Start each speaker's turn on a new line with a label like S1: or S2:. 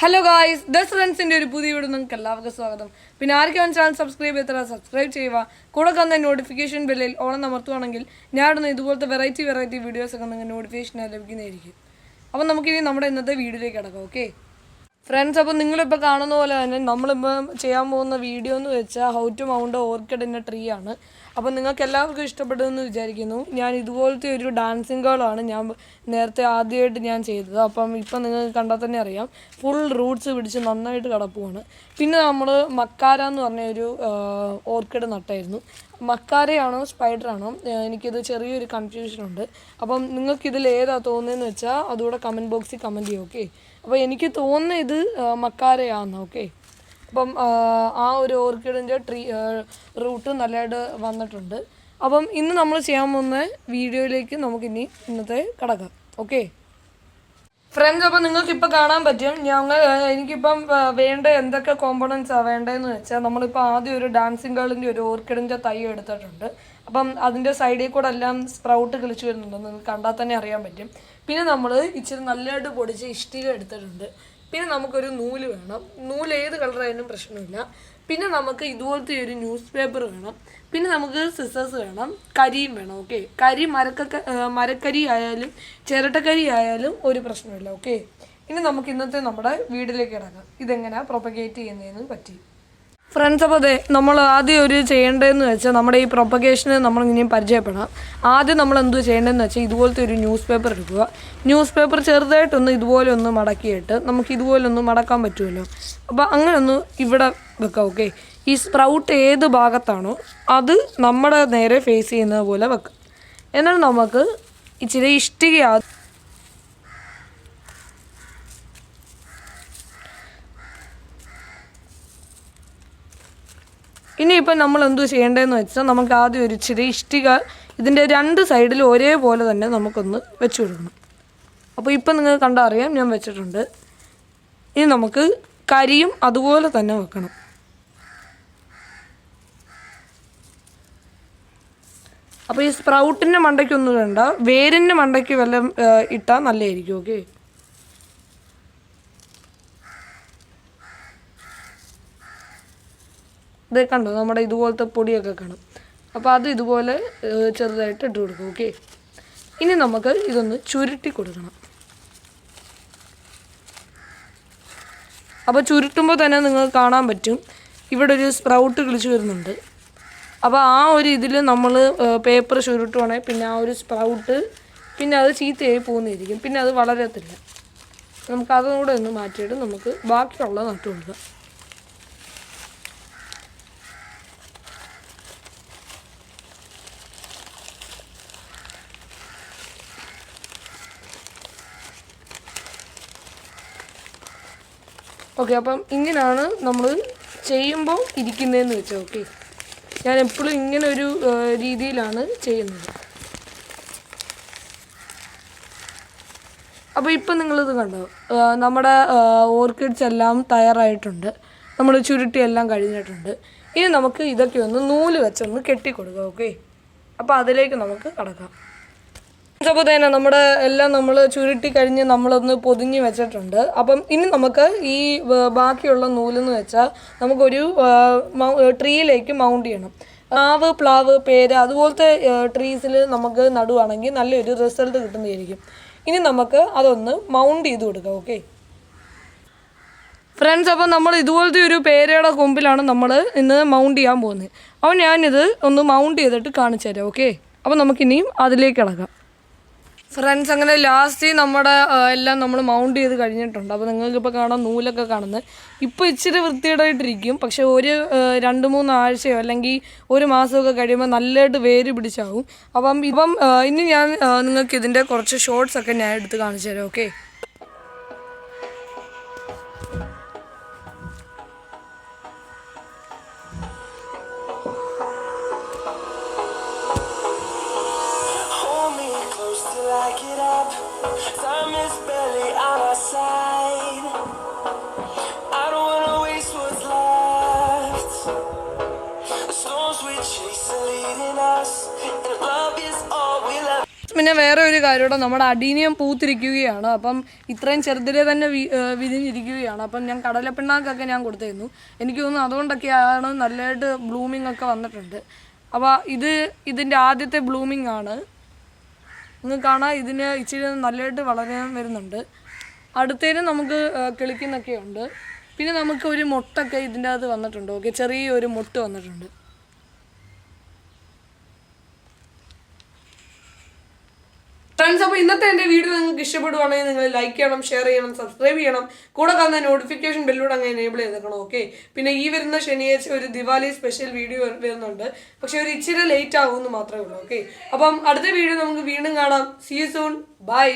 S1: Hello guys thus ഫ്രണ്ട്സിന്റെ ഒരു പുതിയ വീട് നിങ്ങൾക്ക് എല്ലാവർക്കും സ്വാഗതം. പിന്നെ ആർക്കും ചാനൽ സബ്സ്ക്രൈബ് ചെയ്താൽ സബ്സ്ക്രൈബ് ചെയ്യുക. കൂടെ കന്ന നോട്ടിഫിക്കേഷൻ ബെല്ലിൽ ഓണം ഞാൻ ഇടുന്ന ഇതുപോലത്തെ വെറൈറ്റി വെറൈറ്റി വീഡിയോസൊക്കെ നിങ്ങൾക്ക് നോട്ടിഫിക്കേഷൻ ലഭിക്കുന്നതായിരിക്കും. അപ്പം നമുക്കിനി നമ്മുടെ ഇന്നത്തെ വീഡിയോയിലേക്ക് കിടക്കാം ഓക്കെ ഫ്രണ്ട്സ് അപ്പോൾ നിങ്ങളിപ്പോൾ കാണുന്ന പോലെ തന്നെ നമ്മളിപ്പം ചെയ്യാൻ പോകുന്ന വീഡിയോ എന്ന് വെച്ചാൽ ഹൗ ടു മൗണ്ട് ഓർക്കിഡ് എന്ന ട്രീ ആണ്. അപ്പോൾ നിങ്ങൾക്ക് എല്ലാവർക്കും ഇഷ്ടപ്പെടുമെന്ന് വിചാരിക്കുന്നു. ഞാൻ ഇതുപോലത്തെ ഒരു ഡാൻസിങ് ഗേളാണ് ഞാൻ നേരത്തെ ആദ്യമായിട്ട് ഞാൻ ചെയ്തത്. അപ്പം ഇപ്പം നിങ്ങൾ കണ്ടാൽ തന്നെ അറിയാം. ഫുൾ റൂട്ട്സ് പിടിച്ച് നന്നായിട്ട് കിടപ്പുവാണ്. പിന്നെ നമ്മൾ മക്കാര എന്ന് പറഞ്ഞ ഒരു ഓർക്കിഡ് നട്ടായിരുന്നു. മക്കാരയാണോ സ്പൈഡറാണോ? എനിക്കിത് ചെറിയൊരു കൺഫ്യൂഷനുണ്ട് അപ്പം നിങ്ങൾക്ക് ഇതിൽ ഏതാ തോന്നുന്നതെന്ന് വെച്ചാൽ അതുകൂടെ കമന്റ് ബോക്സിൽ കമന്റ് ചെയ്യും ഓക്കെ അപ്പോൾ എനിക്ക് തോന്നുന്ന ഇത് ആ, മക്കാരയാണ് ഓക്കെ അപ്പം ആ ഒരു ഓർക്കിഡിന്റെ ട്രീ റൂട്ട് നല്ലതായിട്ട് വന്നിട്ടുണ്ട്. അപ്പം ഇന്ന് നമ്മൾ ചെയ്യാൻ പോകുന്ന വീഡിയോയിലേക്ക് നമുക്കിനി ഇന്നത്തെ കിടക്കാം ഓക്കെ ഫ്രണ്ട്സ് അപ്പോൾ നിങ്ങൾക്ക് ഇപ്പോൾ കാണാൻ പറ്റും. ഞങ്ങൾ എനിക്കിപ്പം വേണ്ട എന്തൊക്കെ കോമ്പണൻസാണ് വേണ്ടതെന്ന് വെച്ചാൽ നമ്മളിപ്പോൾ ആദ്യം ഒരു ഡാൻസിങ് ഗേളിന്റെ ഒരു ഓർക്കിഡിന്റെ തൈ എടുത്തിട്ടുണ്ട്. അപ്പം അതിന്റെ സൈഡിൽ കൂടെ എല്ലാം സ്പ്രൗട്ട് കിളിച്ചു വരുന്നുണ്ട് നിങ്ങൾക്ക് കണ്ടാൽ തന്നെ അറിയാൻ പറ്റും. പിന്നെ നമ്മൾ ഇച്ചിരി നല്ലതായിട്ട് പൊടിച്ച് ഇഷ്ടിക എടുത്തിട്ടുണ്ട്. പിന്നെ നമുക്കൊരു നൂൽ വേണം. നൂൽ ഏത് കളറായാലും പ്രശ്നമില്ല. പിന്നെ നമുക്ക് ഇതുപോലത്തെ ഒരു ന്യൂസ് പേപ്പർ വേണം. പിന്നെ നമുക്ക് സിസേഴ്സ് വേണം. കരിയും വേണം ഓക്കെ കരി മരക്ക മരക്കരി ആയാലും ചിരട്ടക്കരി ആയാലും ഒരു പ്രശ്നമില്ല ഓക്കെ ഇനി നമുക്ക് ഇന്നത്തെ നമ്മുടെ വീട്ടിലേക്ക് ഇടക്കാം ഇതെങ്ങനെയാണ് പ്രൊപ്പഗേറ്റ് ചെയ്യുന്നതിന് പറ്റി. ഫ്രണ്ട്സ് അപ്പോൾ അതെ നമ്മൾ ആദ്യം ഒരു ചെയ്യേണ്ടതെന്ന് വെച്ചാൽ നമ്മുടെ ഈ പ്രൊപ്പഗേഷന് നമ്മൾ ഇനിയും പരിചയപ്പെടാം. ആദ്യം നമ്മൾ എന്ത് ചെയ്യേണ്ടതെന്ന് വെച്ചാൽ ഇതുപോലത്തെ ഒരു ന്യൂസ് പേപ്പർ എടുക്കുക. ന്യൂസ് പേപ്പർ ചെറുതായിട്ടൊന്ന് ഇതുപോലെ ഒന്ന് മടക്കിയിട്ട് നമുക്ക് ഇതുപോലെ ഒന്ന് മടക്കാൻ പറ്റുമല്ലോ. അപ്പോൾ അങ്ങനെ ഒന്ന് ഇവിടെ വെക്കാം ഓക്കെ ഈ സ്പ്രൗട്ട് ഏത് ഭാഗത്താണോ അത് നമ്മുടെ നേരെ ഫേസ് ചെയ്യുന്നത് പോലെ വെക്കാം. എന്നാൽ നമുക്ക് ഇച്ചിരി ഇഷ്ടിക ഇനിയിപ്പോൾ നമ്മൾ എന്തു ചെയ്യേണ്ടതെന്ന് വെച്ചാൽ നമുക്ക് ആദ്യം ഒരു ഇച്ചിരി ഇഷ്ടിക ഇതിന്റെ രണ്ട് സൈഡിൽ ഒരേപോലെ തന്നെ നമുക്കൊന്ന് വെച്ചു കൊടുക്കണം അപ്പോൾ ഇപ്പം നിങ്ങൾ കണ്ടാൽ അറിയാം ഞാൻ വെച്ചിട്ടുണ്ട്. ഇനി നമുക്ക് കരിയും അതുപോലെ തന്നെ വെക്കണം. അപ്പോൾ ഈ സ്പ്രൗട്ടിന്റെ മണ്ടയ്ക്കൊന്നും വേണ്ട വേരിന്റെ മണ്ടയ്ക്ക് വല്ലതും ഇട്ടാൽ നല്ലതായിരിക്കും ഓക്കെ? ഇത് കണ്ടോ? നമ്മുടെ ഇതുപോലത്തെ പൊടിയൊക്കെ കാണും. അപ്പോൾ അത് ഇതുപോലെ ചെറുതായിട്ട് ഇട്ട് കൊടുക്കും ഓക്കെ? ഇനി നമുക്ക് ഇതൊന്ന് ചുരുട്ടി കൊടുക്കണം. അപ്പോൾ ചുരുട്ടുമ്പോൾ തന്നെ നിങ്ങൾക്ക് കാണാൻ പറ്റും. ഇവിടെ ഒരു സ്പ്രൗട്ട് കിളിച്ചു വരുന്നുണ്ട്. അപ്പോൾ ആ ഒരു ഇതിൽ നമ്മൾ പേപ്പർ ചുരുട്ടുവാണെങ്കിൽ പിന്നെ ആ ഒരു സ്പ്രൗട്ട് പിന്നെ അത് ചീത്തയായി പോകുന്നതായിരിക്കും. പിന്നെ അത് വളരത്തില്ല. നമുക്ക് അതും കൂടെ ഒന്ന് മാറ്റിയിട്ട് നമുക്ക് ബാക്കിയുള്ളത് നട്ടു കൊടുക്കാം. ഓക്കെ അപ്പം ഇങ്ങനെയാണ് നമ്മൾ ചെയ്യുമ്പോൾ ഇരിക്കുന്നതെന്ന് വെച്ചാൽ ഓക്കെ ഞാൻ എപ്പോഴും ഇങ്ങനെ ഒരു രീതിയിലാണ് ചെയ്യുന്നത്. അപ്പോൾ ഇപ്പം നിങ്ങളിത് കണ്ടോ? നമ്മുടെ ഓർക്കിഡ്സ് എല്ലാം തയ്യാറായിട്ടുണ്ട്. നമ്മൾ ചുരുട്ടി എല്ലാം കഴിഞ്ഞിട്ടുണ്ട്. ഇനി നമുക്ക് ഇതൊക്കെ ഒന്ന് നൂൽ വെച്ചൊന്ന് കെട്ടിക്കൊടുക്കാം ഓക്കെ അപ്പോൾ അതിലേക്ക് നമുക്ക് കടക്കാം. തന്നെ നമ്മുടെ എല്ലാം നമ്മൾ ചുരുട്ടി കഴിഞ്ഞ് നമ്മളൊന്ന് പൊതിഞ്ഞ് വെച്ചിട്ടുണ്ട്. അപ്പം ഇനി നമുക്ക് ഈ ബാക്കിയുള്ള നൂലെന്ന് വെച്ചാൽ നമുക്കൊരു ട്രീയിലേക്ക് മൗണ്ട് ചെയ്യണം. മാവ് പ്ലാവ് പേര് അതുപോലത്തെ ട്രീസിൽ നമുക്ക് നടുവാണെങ്കിൽ നല്ലൊരു റിസൾട്ട് കിട്ടുന്നതായിരിക്കും. ഇനി നമുക്ക് അതൊന്ന് മൗണ്ട് ചെയ്ത് കൊടുക്കാം ഓക്കെ? ഫ്രണ്ട്സ് അപ്പോൾ നമ്മൾ ഇതുപോലത്തെ ഒരു പേരയുടെ കൊമ്പിലാണ് നമ്മൾ ഇന്ന് മൗണ്ട് ചെയ്യാൻ പോകുന്നത്. അപ്പോൾ ഞാനിത് ഒന്ന് മൗണ്ട് ചെയ്തിട്ട് കാണിച്ചു തരാം ഓക്കെ? അപ്പോൾ നമുക്കിനിയും അതിലേക്ക് ഇളകാം. ഫ്രണ്ട്സ് അങ്ങനെ ലാസ്റ്റ് നമ്മുടെ എല്ലാം നമ്മൾ മൗണ്ട് ചെയ്ത് കഴിഞ്ഞിട്ടുണ്ട്. അപ്പോൾ നിങ്ങൾക്ക് നിങ്ങൾക്കിപ്പോൾ കാണാൻ നൂലൊക്കെ കാണുന്നത്. ഇപ്പോൾ ഇച്ചിരി വൃത്തിയുടായിട്ടിരിക്കും പക്ഷേ ഒരു രണ്ട് മൂന്ന് ആഴ്ചയോ അല്ലെങ്കിൽ ഒരു മാസമൊക്കെ കഴിയുമ്പോൾ നല്ലതായിട്ട് വേര് പിടിച്ചാവും. അപ്പം ഇപ്പം ഇനി ഞാൻ നിങ്ങൾക്ക് ഇതിന്റെ കുറച്ച് ഷോർട്സ് ഒക്കെ ഞാൻ എടുത്ത് കാണിച്ചു തരാം ഓക്കെ പിന്നെ വേറെ ഒരു കാര്യം നമ്മുടെ അടീനിയം പൂത്തിരിക്കുകയാണ്. അപ്പം ഇത്രയും ചെറുതിലെ തന്നെ വിരിഞ്ഞിരിക്കുകയാണ്. അപ്പം ഞാൻ കടലപ്പിണ്ണാക്കൊക്കെ ഞാൻ കൊടുത്തിരുന്നു. എനിക്ക് തോന്നുന്നു അതുകൊണ്ടൊക്കെയാണ് നല്ലതായിട്ട് ബ്ലൂമിംഗ് ഒക്കെ വന്നിട്ടുണ്ട്. അപ്പോൾ ഇത് ഇതിന്റെ ആദ്യത്തെ ബ്ലൂമിംഗ് ആണ്. നിങ്ങൾക്ക് കാണാം ഇതിന് ഇച്ചിരി നല്ലതായിട്ട് വളരാൻ വരുന്നുണ്ട്. അടുത്തതിന് നമുക്ക് കിളിക്കുന്നൊക്കെ ഉണ്ട് പിന്നെ നമുക്ക് ഒരു മുട്ടൊക്കെ ഇതിന്റെ അകത്ത് വന്നിട്ടുണ്ട്. ഓക്കെ ചെറിയൊരു മുട്ട് വന്നിട്ടുണ്ട്. ഫ്രണ്ട്സ് അപ്പോൾ ഇന്നത്തെ എന്റെ വീഡിയോ നിങ്ങൾക്ക് ഇഷ്ടപ്പെടുവാണെങ്കിൽ നിങ്ങൾ ലൈക്ക് ചെയ്യണം ഷെയർ ചെയ്യണം സബ്സ്ക്രൈബ് ചെയ്യണം. കൂടെ കാണുന്ന നോട്ടിഫിക്കേഷൻ ബെല്ലൂടെ അങ്ങ് എനേബിൾ ചെയ്തേക്കണം ഓക്കെ പിന്നെ ഈ വരുന്ന ശനിയാഴ്ച ഒരു ദിവാലി സ്പെഷ്യൽ വീഡിയോ വരുന്നുണ്ട്. പക്ഷെ ഒരു ഇച്ചിരി ലേറ്റ് ആകുമെന്ന് മാത്രമേ ഉള്ളൂ ഓക്കെ അപ്പം അടുത്ത വീഡിയോ നമുക്ക് വീണ്ടും കാണാം. C you soon by